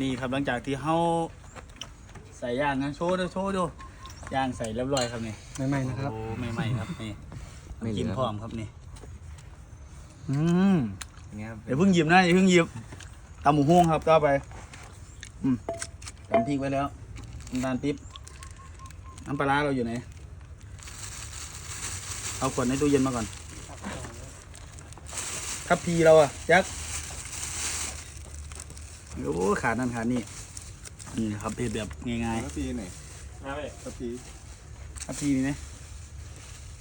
นี่ครับหลังจากที่เฮาใส่ย่างนะโชว์ดูโชว์ดูย่างใส่เรียบร้อยครับนี่ใหม่ๆนะครับ โอ้ไม่ไหม่ครับนี่ไม่เหลือ กินพร้อมครับนี่อืมอย่างเงี้ยครับเดี๋ยวเพิ่งหยิบนะอย่าเพิ่งหยิบตำหมูหุ้งครับต่อไปอืมตำพริกไว้แล้วน้ำตาลปิ๊บน้ำปลาร้าเราอยู่ไหนเอาขวดในตู้เย็นมาก่อนทัพพีเราอะยักษ์ โอ้ขาดนั่นขาดนี่นี่นะครับเผ็ดแบบง่ายกะปีไหนกะปีๆทัพพีมีไหม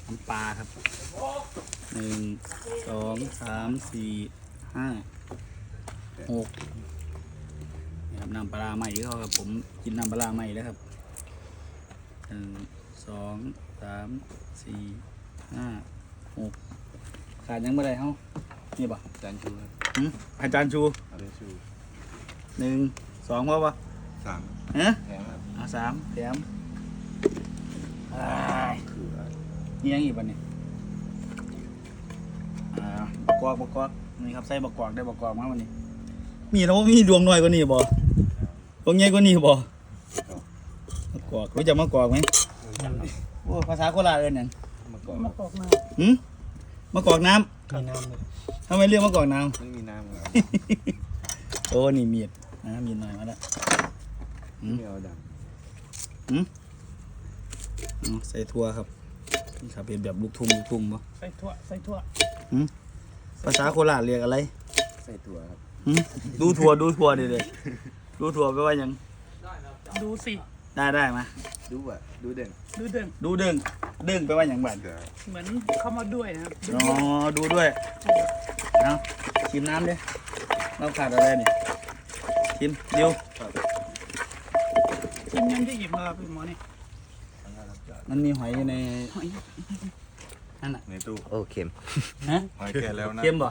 น้ำปลาครับหนึ่งสองสามสี่ห้าหกนี่ครับน้ำปลาร้าใหม่เขาครับผมกินน้ำปลาร้าใหม่แล้วครับหนึ่งสองสามสี่ห้าหกขาดยังไม่ได้เฮานี่ป่ะจานชูครับอาจารย์ชูเอาเลยชู หนึ่งสองพ่อปะสามเอ๊ะแถมครับเอาสามแถมอ้ายนี่ยังอีกป่ะเนี่ยอ่าบักกวากบักกวากนี่ครับใส่บักกวากได้บักกวากมาวันนี้ มีแล้วมีดวงน้อยกว่านี้บ่ดวงใหญ่กว่านี้บ่บักกวากรู้จักมะกวากไหมโอ้ภาษาโคราชเอิ้นหยังมาก่อนมะกอกมาหืมมะกวากน้มีน้ำเลยำทำไมเรียกมะกวากน้ไม่มีน้ำครับำ โอ้นี่มีด นะมีดหน่อยมาแล้วอืมไม่เอาดเอาใส่ทั่วครับนี่ครับเป็นแบบลูกทุ่งลูกทุ่งบ่ใส่ถั่วใส่ถั่วภาษาโคราชเรียกอะไรำใส่ถั่วครับหืมดูถั่วดูถั่วเด็ดๆดูถั่วแปลว่าหยัง ดูสิได้ได้มาดูอะดูเด่นดูเดิมดูเด้งเด้งแปลว่าหยังบ้านเดี๋ยวเหมือนเข้ามาด้วยนะครับดูอ๋อดูด้วยเอาชิมน้ำดิเราขาดอะไรนี่ ชิมเดียวชิมยังจะหยิบมาพี่หมอนี่มันมีหอยอยู่ในหอยนั่นน่ะในตู้โอ้เค็มฮะหอยแก่แล้วนะเค็มบ่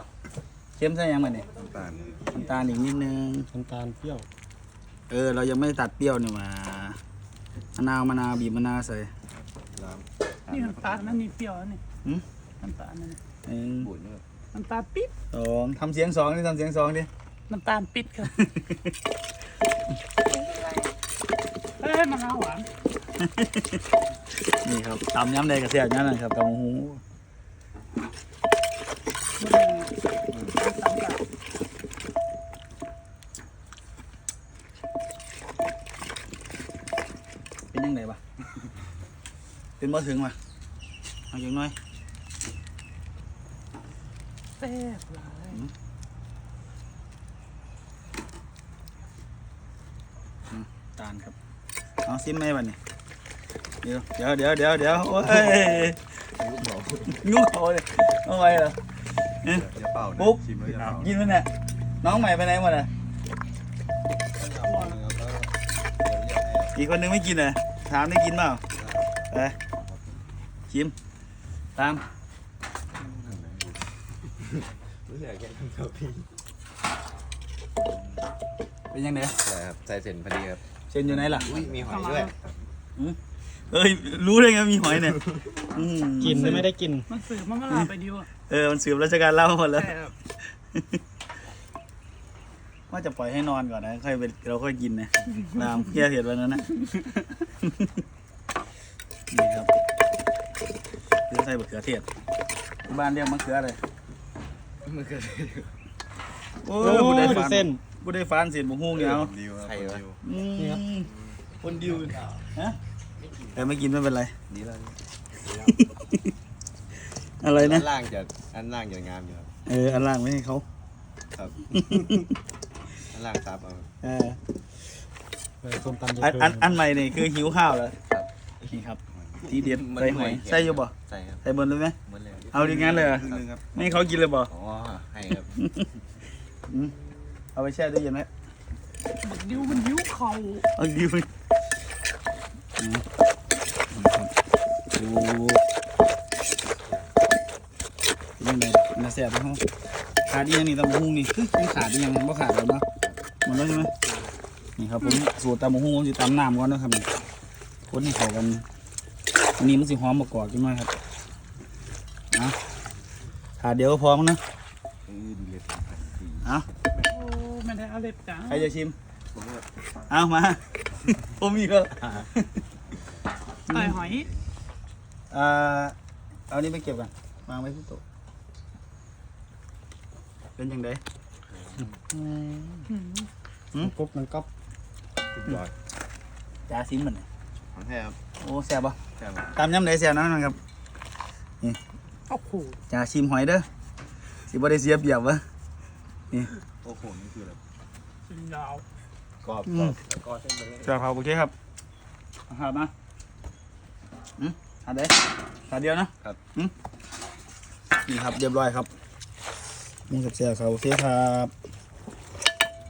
เค็มใช่ยังมันเนี่ยน้ำตาลน้ำตาลอีกนิดนึงน้ำตาลเปรี้ยว เออ เรายังไม่ตัดเปรี้ยวนี่หว่ามะนาวมะนาวบีบมะนาวใส่ล้างนี่น้ำตาลนั่นนี่เปรี้ยวนั่นนี่หืมน้ำตาลนั่นนี่หนึ่งบุญเนี่ยน้ำตาลปิ๊บสองทำเสียงสองดิทำเสียงสองดิ น้ำตาลปิดครับเอ้ยมะนาวหวานนี่ครับตำย้ำใดกระเสียบย้ำนั่นครับตำหูเป็นยังไงบ้าเป็นบ่ถึงมาเอาอย่างน้อยแซ่บหลาย ตาลครับเอาซิมไหมวันนี้เดี๋ยวเดี๋ยวเดี๋ยวเดี๋ยวเดี๋ยวโอ้ยลูกหมอยุ่งเขาเลยเอาไว้เหรออย่าเป่านะปุ๊บชิมแล้วอย่าเป่ากินมันเนี่ยน้องใหม่ไปไหนหมดอะแล้วก็เดี๋ยวเรียกให้อีกคนนึงไม่กินอะถามได้กินเปล่าไปชิมตามรู้สึกแค่ทำกับพี่เป็นยังไงครับใส่เส้นพอดีครับ เส้นอยู่ไหนล่ะอุ้ยมีหอยด้วยเอ้ยรู้ได้ไงมีหอยเนี่ยอืมกินไม่ได้กิน มันสืบมันก็ลาไปดิวอะเออมันสืบราชการเล่าหมดแล้วใช่ครับว่าจะปล่อยให้นอนก่อนนะค่อยไปเราค่อยกินนะตามเพี้ยเห็ดวันนั้นนะ นี่ครับคือใส่บะเขือเทศที่บ้านเรียกมะเขืออะไร มันคือโอ้โอ้ยบุได้ดูฟันเส้น บุได้ฟันเสียนบุ้งเนี่ยเอาดิวครับใครวะดิวอืมนี่ครับคนดิวฮะแต่ไม่กินไม่เป็นไรดีแล้วอะไรนะอันล่างจะอันล่างจะงามอยู่ครับเอออันล่างไม่ให้เขาครับอันล่างซับเอาเออเออส้มตำอันอันอันใหม่นี่คือหิวข้าวแล้วนี่ครับทีเด็ดใส่หอยใส่อยู่บ่ใส่ครับใส่บนเลยไหมเหมือนเลยเอาดีงั้นเลยเหรอครึ่งนึงครับไม่ให้เขากินเลยบ่อ๋อให้ครับอืม เอาไปแช่ตู้เย็นไหมบักดิวมันยิ้วเข่าเอาดิวไปอืมครับดูเป็นยังไงน่าแซ่บไหมครับขาดอีกอยังนี่ตำบักหุ่งนี่คือมันขาดอีกอยังบ่ขาดแล้วเนาะหมดแล้วใช่ไหมนี่ครับผมสูตรตำบักหุ่งผมจะตำน้ำก่อนนะครับนี่คนให้เข้ากันอันนี้มันสิหอมมากรอบจังหน่อยครับนะขาดเดียวก็พอมั้งนะ เออดูเลย เอาโอ้ไม่ได้เอาเล็บจ้าใครจะชิมผมว่าเอามา ผมอีกแล้วไอ้หอยอ่าเอานี่ไปเก็บกันวางไว้ที่โต๊ะเป็นยังไงหืมปุ๊บมันก็สุดยอดจาซิมมันยของแท้ครับโอ้แซ่บปะแท้ครับตามยำไหนแซ่บนะครับโอ้โหจาชิมหอยเด้อสิบ่ได้เสียเปรียบวะโอ้โหนี่คืออะไร กินยาวกรอบอืกรอมบแล้วก็เส้นไปเลยเจ้าเขาโอเคครับเอาครับนะอืมขาดได้ขาดเดียวนะครับอืมนี่ครับเรียบร้อยครับนี่กับเสียเขาโอเคครับ